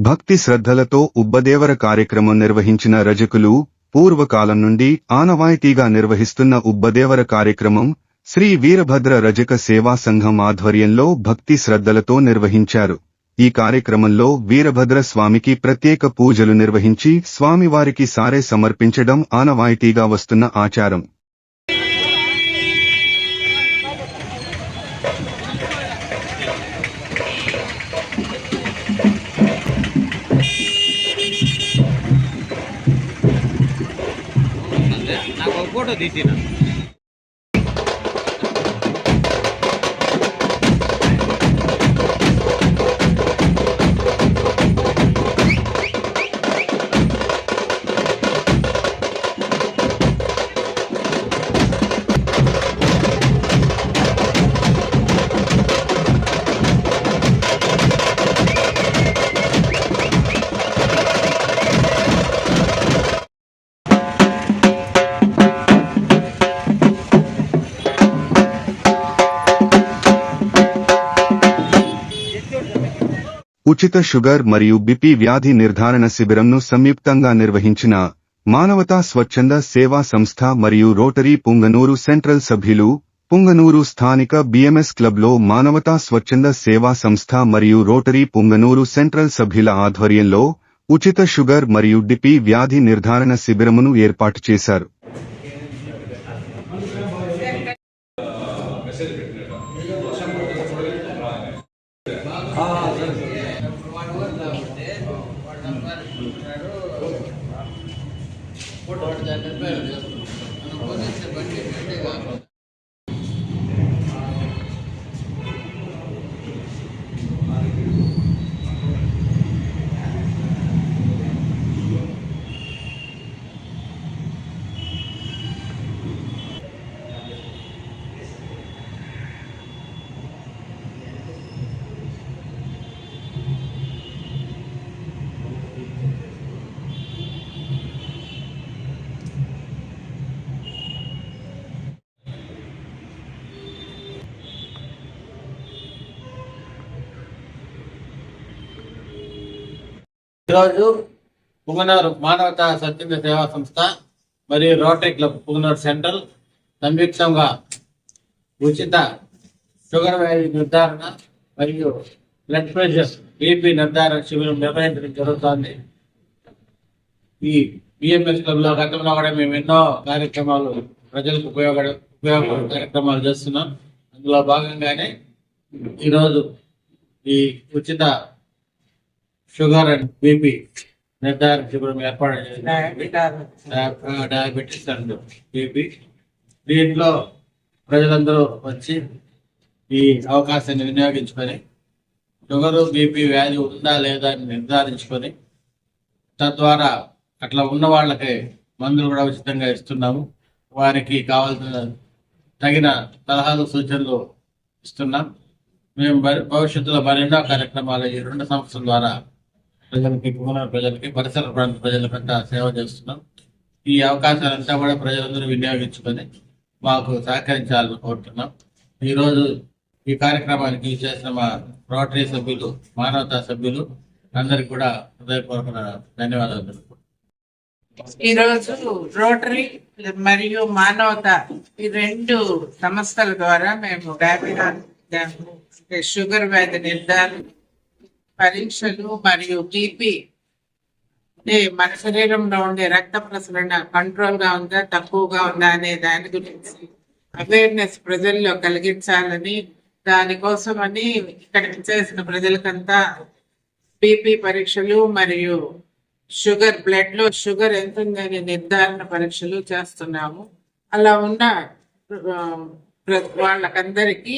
భక్తి శ్రద్ధలతో ఉబ్బదేవర కార్యక్రమం నిర్వహించిన రజకులు పూర్వకాలం నుండి ఆనవాయితీగా నిర్వహిస్తున్న ఉబ్బదేవర కార్యక్రమం శ్రీ వీరభద్ర రజక సేవా సంఘం ఆధ్వర్యంలో భక్తి శ్రద్ధలతో నిర్వహించారు. ఈ కార్యక్రమంలో వీరభద్ర స్వామికి ప్రత్యేక పూజలు నిర్వహించి స్వామివారికి సారే సమర్పించడం ఆనవాయితీగా వస్తున్న ఆచారం. ಕೂಡ ದೀತಿನ ఉచిత షుగర్ మరియు బిపి వ్యాధి నిర్ధారణ శిబిరంను సంయుక్తంగా నిర్వహించిన మానవతా స్వచ్ఛంద సేవా సంస్థ మరియు రోటరీ పుంగనూరు సెంట్రల్ సభ్యులు పుంగనూరు స్థానిక బిఎంఎస్ క్లబ్లో మానవతా స్వచ్ఛంద సేవా సంస్థ మరియు రోటరీ పుంగనూరు సెంట్రల్ సభ్యుల ఆధ్వర్యంలో ఉచిత షుగర్ మరియు డిపి వ్యాధి నిర్ధారణ శిబిరమును ఏర్పాటు చేశారు. ఈరోజు పుంగనూరు మానవతా స్వచ్ఛంద సేవా సంస్థ మరియు రోటరీ క్లబ్ పుంగనూరు సెంట్రల్ సంయుక్తంగా ఉచిత షుగర్ వ్యాధి నిర్ధారణ మరియు బ్లడ్ ప్రెషర్ బీపీ నిర్ధారణ శిబిరం నిర్వహించడం జరుగుతోంది. ఈ బిఎంఎస్ క్లబ్లో గతంలో కూడా మేము ఎన్నో కార్యక్రమాలు ప్రజలకు ఉపయోగ ఉపయోగపడే కార్యక్రమాలు చేస్తున్నాం. అందులో భాగంగానే ఈరోజు ఈ ఉచిత షుగర్ అండ్ బీపీ నిర్ధారణ శిబిరం ఏర్పాటు చేసింది డయాబెటీస్ అండ్ బీపీ. దీంట్లో ప్రజలందరూ వచ్చి ఈ అవకాశాన్ని వినియోగించుకొని షుగర్ బీపీ వ్యాధి ఉందా లేదా అని నిర్ధారించుకొని తద్వారా అట్లా ఉన్న వాళ్ళకి మందులు కూడా ఉచితంగా ఇస్తున్నాము. వారికి కావాల్సిన తగిన సలహాలు సూచనలు ఇస్తున్నాం. మేము భవి- భవిష్యత్తులో మరెన్నో కార్యక్రమాలు ఈ రెండు సంవత్సరాల ద్వారా ప్రజలకి పునర్ ప్రజలకి పరిసర ప్రాంత ప్రజలకంతా సేవ చేస్తున్నాం. ఈ అవకాశాలంతా కూడా ప్రజలందరూ వినియోగించుకొని మాకు సహకరించాలని కోరుతున్నాం. ఈరోజు ఈ కార్యక్రమానికి చేసిన మా రోటరీ సభ్యులు మానవతా సభ్యులు అందరికి కూడా హృదయపూర్వక ధన్యవాదాలు ఈరోజు రోటరీ మరియు మానవత ఈ రెండు సంస్థల ద్వారా మేము డయాబెటీస్ షుగర్ వ్యాధి నిర్ధారణ పరీక్షలు మరియు బీపీ అంటే మన శరీరంలో ఉండే రక్త ప్రసరణ కంట్రోల్గా ఉందా తక్కువగా ఉందా అనే దాని గురించి అవేర్నెస్ ప్రజల్లో కలిగించాలని దానికోసమని ఇక్కడ చేసిన ప్రజలకంతా బీపీ పరీక్షలు మరియు షుగర్ బ్లడ్లో షుగర్ ఎంత ఉందనే నిర్ధారణ పరీక్షలు చేస్తున్నాము. అలా ఉన్న ప్ర- వాళ్ళకందరికీ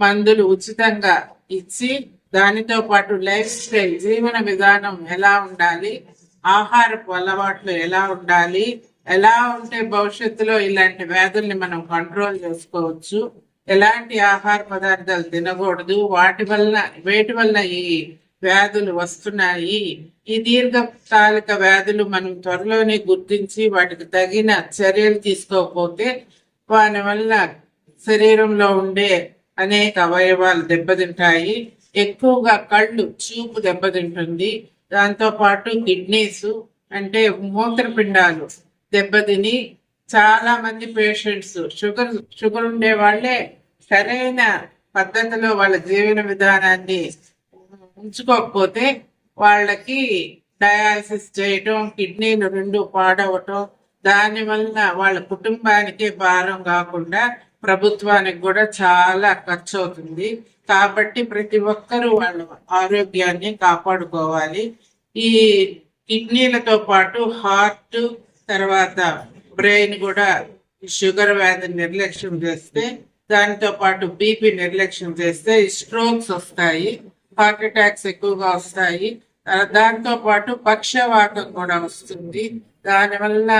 మందులు ఉచితంగా ఇచ్చి దానితో పాటు లైఫ్ స్టైల్ జీవన విధానం ఎలా ఉండాలి ఆహారపు అలవాట్లు ఎలా ఉండాలి ఎలా ఉంటే భవిష్యత్తులో ఇలాంటి వ్యాధుల్ని మనం కంట్రోల్ చేసుకోవచ్చు. ఎలాంటి ఆహార పదార్థాలు తినకూడదు వాటి వలన వేటి వలన ఈ వ్యాధులు వస్తున్నాయి ఈ దీర్ఘకాలిక వ్యాధులు మనం త్వరలోనే గుర్తించి వాటికి తగిన చర్యలు తీసుకోకపోతే వాటి వల్ల శరీరంలో ఉండే అనేక అవయవాలు దెబ్బతింటాయి. ఎక్కువగా కళ్ళు చూపు దెబ్బతింటుంది. దాంతో పాటు కిడ్నీస్ అంటే మూత్రపిండాలు దెబ్బతిని చాలా మంది పేషెంట్స్ షుగర్ షుగర్ ఉండే వాళ్ళే సరైన పద్ధతిలో వాళ్ళ జీవన విధానాన్ని ఉంచుకోకపోతే వాళ్ళకి డయాలసిస్ చేయటం కిడ్నీలు రెండు పాడవటం దాని వలన వాళ్ళ కుటుంబానికి భారం కాకుండా ప్రభుత్వానికి కూడా చాలా ఖర్చు అవుతుంది కాబట్టి ప్రతి ఒక్కరూ వాళ్ళ ఆరోగ్యాన్ని కాపాడుకోవాలి. ఈ కిడ్నీలతో పాటు హార్ట్ తర్వాత బ్రెయిన్ కూడా షుగర్ వ్యాధిని నిర్లక్ష్యం చేస్తే దానితో పాటు బీపీ నిర్లక్ష్యం చేస్తే స్ట్రోక్స్ వస్తాయి హార్ట్ అటాక్స్ ఎక్కువగా వస్తాయి. దాంతో పాటు పక్షవాతం కూడా వస్తుంది. దానివల్ల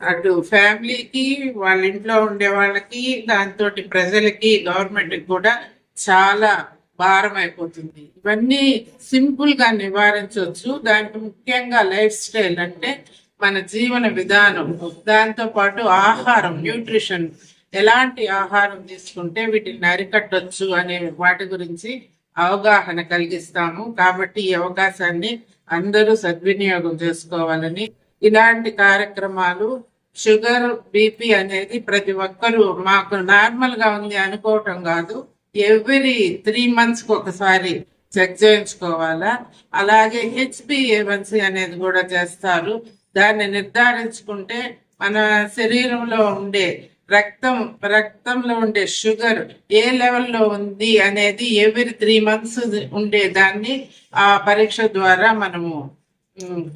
అటు ఫ్యామిలీకి వాళ్ళ ఇంట్లో ఉండే వాళ్ళకి దాంతో ప్రజలకి గవర్నమెంట్ కూడా చాలా భారం అయిపోతుంది. ఇవన్నీ సింపుల్గా నివారించవచ్చు దానికి ముఖ్యంగా లైఫ్ స్టైల్ అంటే మన జీవన విధానం దాంతో పాటు ఆహారం న్యూట్రిషన్. ఎలాంటి ఆహారం తీసుకుంటే వీటిని అరికట్టొచ్చు అనే వాటి గురించి అవగాహన కలిగిస్తాము. కాబట్టి ఈ అవకాశాన్ని అందరూ సద్వినియోగం చేసుకోవాలని ఇలాంటి కార్యక్రమాలు షుగర్ బీపీ అనేది ప్రతి ఒక్కరూ మాకు నార్మల్గా ఉంది అనుకోవటం కాదు. ఎవ్రీ త్రీ మంత్స్కి ఒకసారి చెక్ చేయించుకోవాలా? అలాగే హెచ్బిఏవన్సీ అనేది కూడా చేస్తారు. దాన్ని నిర్ధారించుకుంటే మన శరీరంలో ఉండే రక్తం రక్తంలో ఉండే షుగర్ ఏ లెవెల్లో ఉంది అనేది ఎవ్రీ త్రీ మంత్స్ ఉండే దాన్ని ఆ పరీక్ష ద్వారా మనము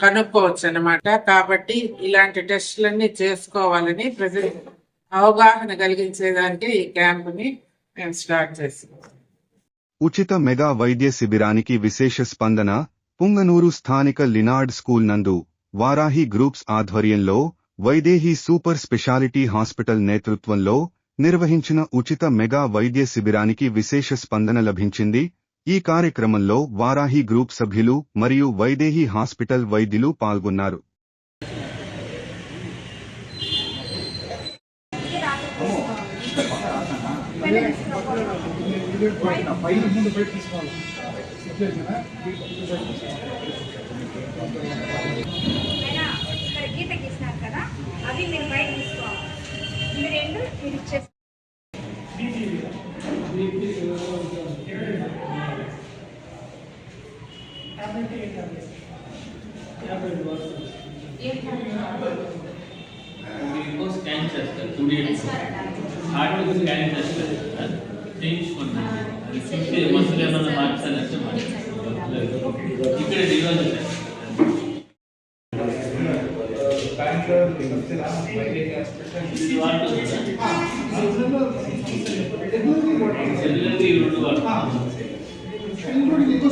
కనుక్కోవచ్చు అనమాట కాబట్టి ఇలాంటి టెస్టులన్నీ చేసుకోవాలని ప్రజలు అవగాహన కలిగించేదానికి ఈ క్యాంపుని మేము స్టార్ట్ చేసాం ఉచిత మెగా వైద్య శిబిరానికి విశేష స్పందన పుంగనూరు స్థానిక లినార్డ్ స్కూల్ నందు వారాహి గ్రూప్స్ ఆధ్వర్యంలో వైదేహి సూపర్ స్పెషాలిటీ హాస్పిటల్ నేతృత్వంలో నిర్వహించిన ఉచిత మెగా వైద్య శిబిరానికి విశేష స్పందన లభించింది ఈ కార్యక్రమంలో వారాహి గ్రూప్ సభ్యులు మరియు వైదేహి హాస్పిటల్ వైద్యులు పాల్గొన్నారు. గీత గీసినారు కదా అవి మీరు బయట తీసుకోవాలి ఇవి రెండు మీరు ఇచ్చేస్తారు ఇంకో స్కాన్ చేస్తారు టూ డేస్ హార్ట్ స్కాన్ చేస్తారు అది చేయించుకోండి అది చూస్తే మసలు ఏమన్నా మార్చాలంటే మార్చాలి ఇక్కడ డివైజ్ ఇది వాడుతుంది సెల్యులర్ ఈ రెండు వాడుతుంది ఎక్కువ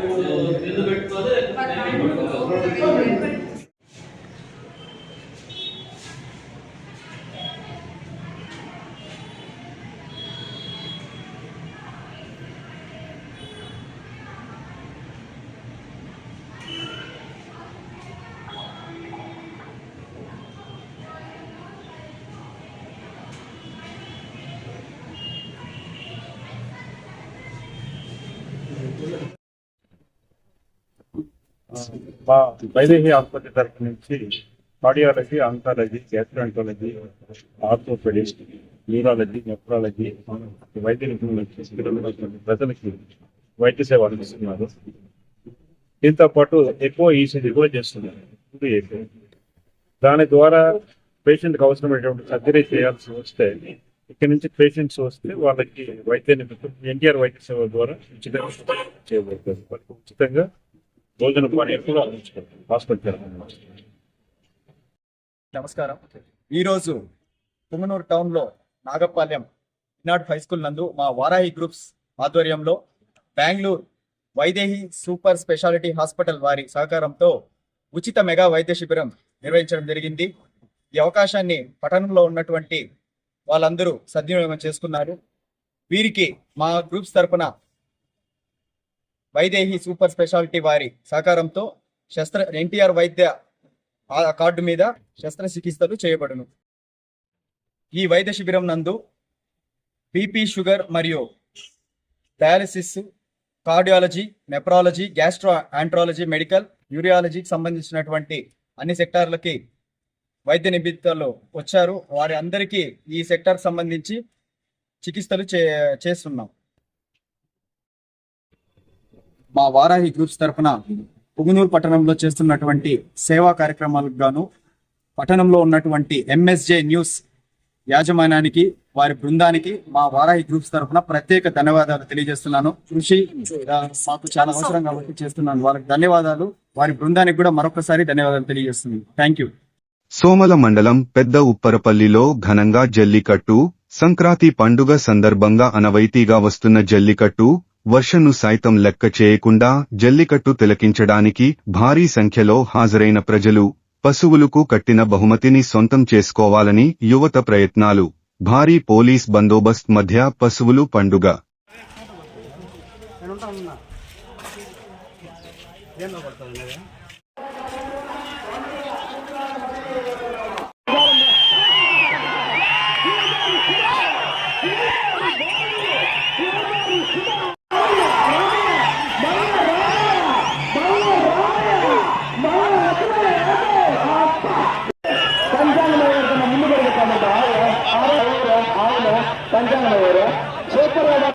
మా వైదేహి ఆసుపత్రి తరఫు నుంచి cardiology oncology gastroenterology orthopaedist neurology nephrology వైద్య నిపుణులు ప్రజలకి వైద్య సేవ అందిస్తున్నారు. దీంతో పాటు ఎక్కువ ఈసీజీ కూడా చేస్తున్నారు. ఇది దాని ద్వారా పేషెంట్కి అవసరమైనటువంటి సర్జరీ చేయాల్సి వస్తే ఇక్కడ నుంచి పేషెంట్స్ వస్తే వాళ్ళకి వైద్య నిపుణులు ఎన్టీఆర్ వైద్య సేవ ద్వారా ఉచితంగా చేయబడుతుంది. వాళ్ళకి ఉచితంగా భోజన కూడా హాస్పిటల్ నమస్కారం. ఈరోజు పుంగనూరు టౌన్లో నాగపాలెం ఇనాడ్ హై స్కూల్ నందు మా వారాహి గ్రూప్స్ ఆధ్వర్యంలో Bengaluru Vaidehi super speciality hospital వారి సహకారంతో ఉచిత మెగా వైద్య శిబిరం నిర్వహించడం జరిగింది. ఈ అవకాశాన్ని పట్టణంలో ఉన్నటువంటి వాళ్ళందరూ సద్వినియోగం చేసుకున్నారు. వీరికి మా గ్రూప్స్ తరపున వైదేహి సూపర్ స్పెషాలిటీ వారి సహకారంతో శస్త్ర ఎన్టీఆర్ వైద్య కార్డు మీద శస్త్రచికిత్సలు చేయబడును. ఈ వైద్య శిబిరం నందు బీపీ షుగర్ మరియు dialysis cardiology nephrology gastroenterology medical యూరియాలజీకి సంబంధించినటువంటి అన్ని సెక్టార్లకి వైద్య నిమిత్తాలు వచ్చారు. వారి అందరికీ ఈ సెక్టార్ సంబంధించి చికిత్సలు చే చేస్తున్నాం. మా వారాహి గ్రూప్స్ తరఫున పుగునూరు పట్టణంలో చేస్తున్నటువంటి సేవా కార్యక్రమాలకు గాను పట్టణంలో ఉన్నటువంటి ఎంఎస్జే న్యూస్ యాజమాన్యానికి వారి బృందానికి మా వారాహి గ్రూప్స్ తరఫున ప్రత్యేక ధన్యవాదాలు తెలియజేస్తున్నాను. కృషి మాకు చాలా అవసరం కాబట్టి చేస్తున్నాను. వారికి ధన్యవాదాలు. వారి బృందానికి కూడా మరొకసారి ధన్యవాదాలు తెలియజేస్తున్నాను. థ్యాంక్ యూ సోమల మండలం పెద్ద ఉప్పరపల్లిలో ఘనంగా జల్లికట్టు సంక్రాంతి పండుగ సందర్భంగా అనవైతీగా వస్తున్న జల్లికట్టు వర్షను సైతం లెక్క చేయకుండా జల్లికట్టు తిలకించడానికి భారీ సంఖ్యలో హాజరైన ప్రజలు పశువులకు కట్టిన బహుమతిని సొంతం చేసుకోవాలని యువత ప్రయత్నాలు. భారీ పోలీస్ బందోబస్త్ మధ్య పశువులు పండుగ. ఆ